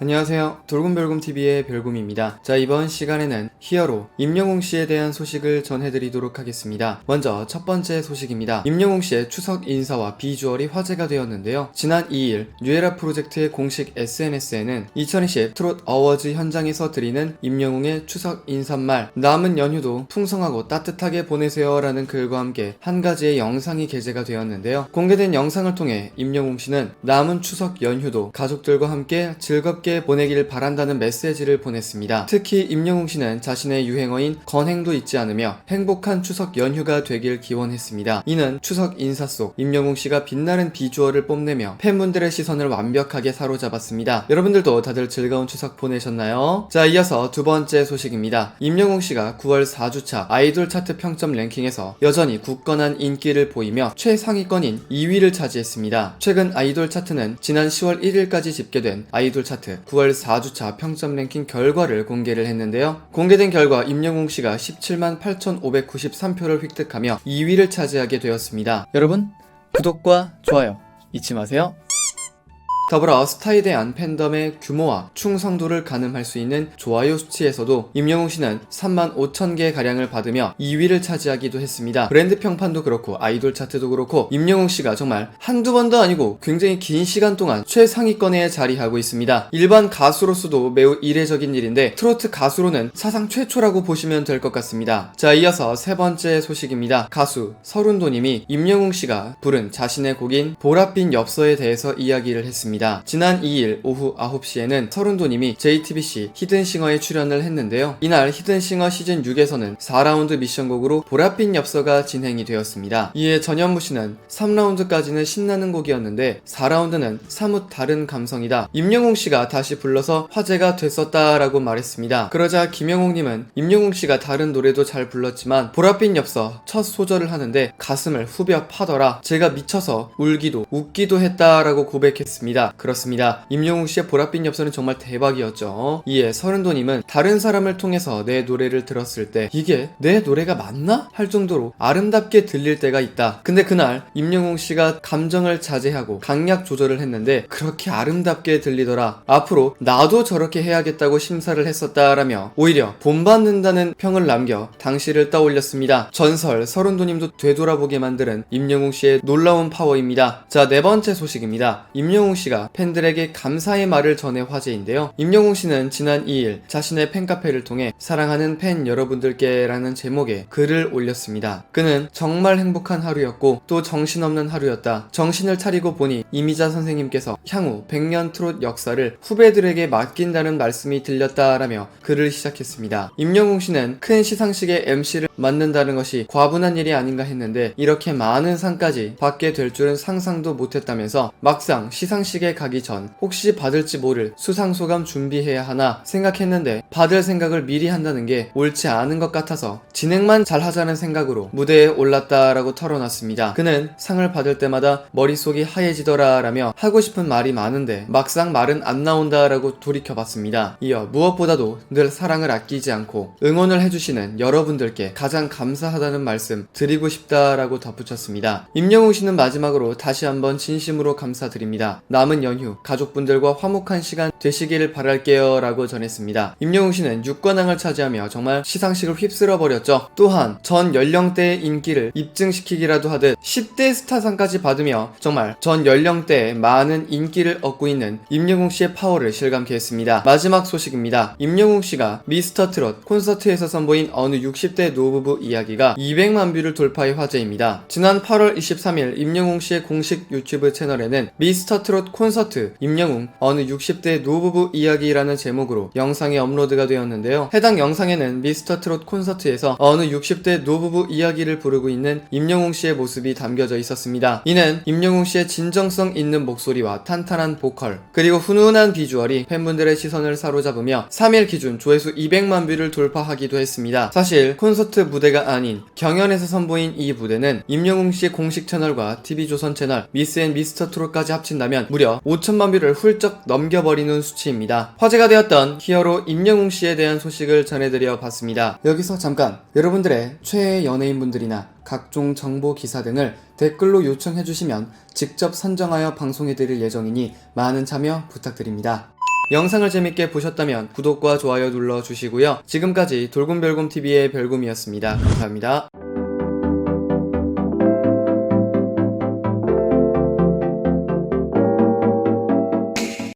안녕하세요. 돌곰별곰TV의 별곰입니다. 자, 이번 시간에는 히어로 임영웅 씨에 대한 소식을 전해드리도록 하겠습니다. 먼저 첫 번째 소식입니다. 임영웅 씨의 추석 인사와 비주얼이 화제가 되었는데요. 지난 2일 뉴에라 프로젝트의 공식 SNS에는 2020 트롯 어워즈 현장에서 드리는 임영웅의 추석 인사말 남은 연휴도 풍성하고 따뜻하게 보내세요 라는 글과 함께 한 가지의 영상이 게재가 되었는데요. 공개된 영상을 통해 임영웅 씨는 남은 추석 연휴도 가족들과 함께 즐겁게 보내길 바란다는 메시지를 보냈습니다. 특히 임영웅 씨는 자신의 유행어인 건행도 잊지 않으며 행복한 추석 연휴가 되길 기원했습니다. 이는 추석 인사 속 임영웅 씨가 빛나는 비주얼을 뽐내며 팬분들의 시선을 완벽하게 사로잡았습니다. 여러분들도 다들 즐거운 추석 보내셨나요? 자, 이어서 두 번째 소식입니다. 임영웅 씨가 9월 4주차 아이돌 차트 평점 랭킹에서 여전히 굳건한 인기를 보이며 최상위권인 2위를 차지했습니다. 최근 아이돌 차트는 지난 10월 1일까지 집계된 아이돌 차트 9월 4주차 평점 랭킹 결과를 공개를 했는데요. 공개된 결과 임영웅 씨가 17만 8,593표를 획득하며 2위를 차지하게 되었습니다. 여러분, 구독과 좋아요 잊지 마세요. 더불어 스타에 대한 팬덤의 규모와 충성도를 가늠할 수 있는 좋아요 수치에서도 임영웅 씨는 3만 5천 개 가량을 받으며 2위를 차지하기도 했습니다. 브랜드 평판도 그렇고 아이돌 차트도 그렇고 임영웅 씨가 정말 한두 번도 아니고 굉장히 긴 시간 동안 최상위권에 자리하고 있습니다. 일반 가수로서도 매우 이례적인 일인데 트로트 가수로는 사상 최초라고 보시면 될 것 같습니다. 자, 이어서 세 번째 소식입니다. 가수 서른도님이 임영웅 씨가 부른 자신의 곡인 보랏빛 엽서에 대해서 이야기를 했습니다. 지난 2일 오후 9시에는 서른도님이 JTBC 히든싱어에 출연을 했는데요. 이날 히든싱어 시즌 6에서는 4라운드 미션곡으로 보랏빛 엽서가 진행이 되었습니다. 이에 전현무 씨는 3라운드까지는 신나는 곡이었는데 4라운드는 사뭇 다른 감성이다. 임영웅 씨가 다시 불러서 화제가 됐었다라고 말했습니다. 그러자 김영웅님은 임영웅 씨가 다른 노래도 잘 불렀지만 보랏빛 엽서 첫 소절을 하는데 가슴을 후벼 파더라. 제가 미쳐서 울기도 웃기도 했다라고 고백했습니다. 그렇습니다. 임영웅 씨의 보랏빛 엽서는 정말 대박이었죠. 이에 서른도님은 다른 사람을 통해서 내 노래를 들었을 때 이게 내 노래가 맞나? 할 정도로 아름답게 들릴 때가 있다. 근데 그날 임영웅 씨가 감정을 자제하고 강약 조절을 했는데 그렇게 아름답게 들리더라. 앞으로 나도 저렇게 해야겠다고 심사를 했었다라며 오히려 본받는다는 평을 남겨 당시를 떠올렸습니다. 전설 서른도님도 되돌아보게 만드는 임영웅 씨의 놀라운 파워입니다. 자, 네 번째 소식입니다. 임영웅 씨가 팬들에게 감사의 말을 전해 화제인데요. 임영웅 씨는 지난 2일 자신의 팬카페를 통해 사랑하는 팬 여러분들께 라는 제목의 글을 올렸습니다. 그는 정말 행복한 하루였고 또 정신없는 하루였다. 정신을 차리고 보니 이미자 선생님께서 향후 100년 트롯 역사를 후배들에게 맡긴다는 말씀이 들렸다라며 글을 시작했습니다. 임영웅 씨는 큰 시상식의 MC를 맡는다는 것이 과분한 일이 아닌가 했는데 이렇게 많은 상까지 받게 될 줄은 상상도 못했다면서 막상 시상식에 가기 전 혹시 받을지 모를 수상소감 준비해야 하나 생각했는데 받을 생각을 미리 한다는 게 옳지 않은 것 같아서 진행만 잘 하자는 생각으로 무대에 올랐다라고 털어놨습니다. 그는 상을 받을 때마다 머릿속이 하얘지더라 라며 하고 싶은 말이 많은데 막상 말은 안 나온다라고 돌이켜봤습니다. 이어 무엇보다도 늘 사랑을 아끼지 않고 응원을 해주시는 여러분들께 가장 감사하다는 말씀 드리고 싶다라고 덧붙였습니다. 임영웅 씨는 마지막으로 다시 한번 진심으로 감사드립니다. 남은 연휴 가족분들과 화목한 시간 되시기를 바랄게요 라고 전했습니다. 임영웅 씨는 6관왕을 차지하며 정말 시상식을 휩쓸어 버렸죠. 또한 전 연령대의 인기를 입증시키기라도 하듯 10대 스타상까지 받으며 정말 전 연령대에 많은 인기를 얻고 있는 임영웅 씨의 파워를 실감케 했습니다. 마지막 소식입니다. 임영웅 씨가 미스터 트롯 콘서트에서 선보인 어느 60대 노부부 이야기가 200만 뷰를 돌파해 화제입니다. 지난 8월 23일 임영웅 씨의 공식 유튜브 채널에는 미스터 트롯 콘서트 임영웅 어느 60대 노부부 이야기라는 제목으로 영상이 업로드가 되었는데요. 해당 영상에는 미스터 트롯 콘서트에서 어느 60대 노부부 이야기를 부르고 있는 임영웅 씨의 모습이 담겨져 있었습니다. 이는 임영웅 씨의 진정성 있는 목소리와 탄탄한 보컬 그리고 훈훈한 비주얼이 팬분들의 시선을 사로잡으며 3일 기준 조회수 200만 뷰를 돌파하기도 했습니다. 사실 콘서트 무대가 아닌 경연에서 선보인 이 무대는 임영웅 씨의 공식 채널과 TV조선 채널 미스 앤 미스터 트롯까지 합친다면 무려 무려 5천만 뷰를 훌쩍 넘겨버리는 수치입니다. 화제가 되었던 히어로 임영웅 씨에 대한 소식을 전해드려 봤습니다. 여기서 잠깐 여러분들의 최애 연예인분들이나 각종 정보 기사 등을 댓글로 요청해 주시면 직접 선정하여 방송해 드릴 예정이니 많은 참여 부탁드립니다. 영상을 재밌게 보셨다면 구독과 좋아요 눌러주시고요. 지금까지 돌곰별곰TV의 별곰이었습니다. 감사합니다.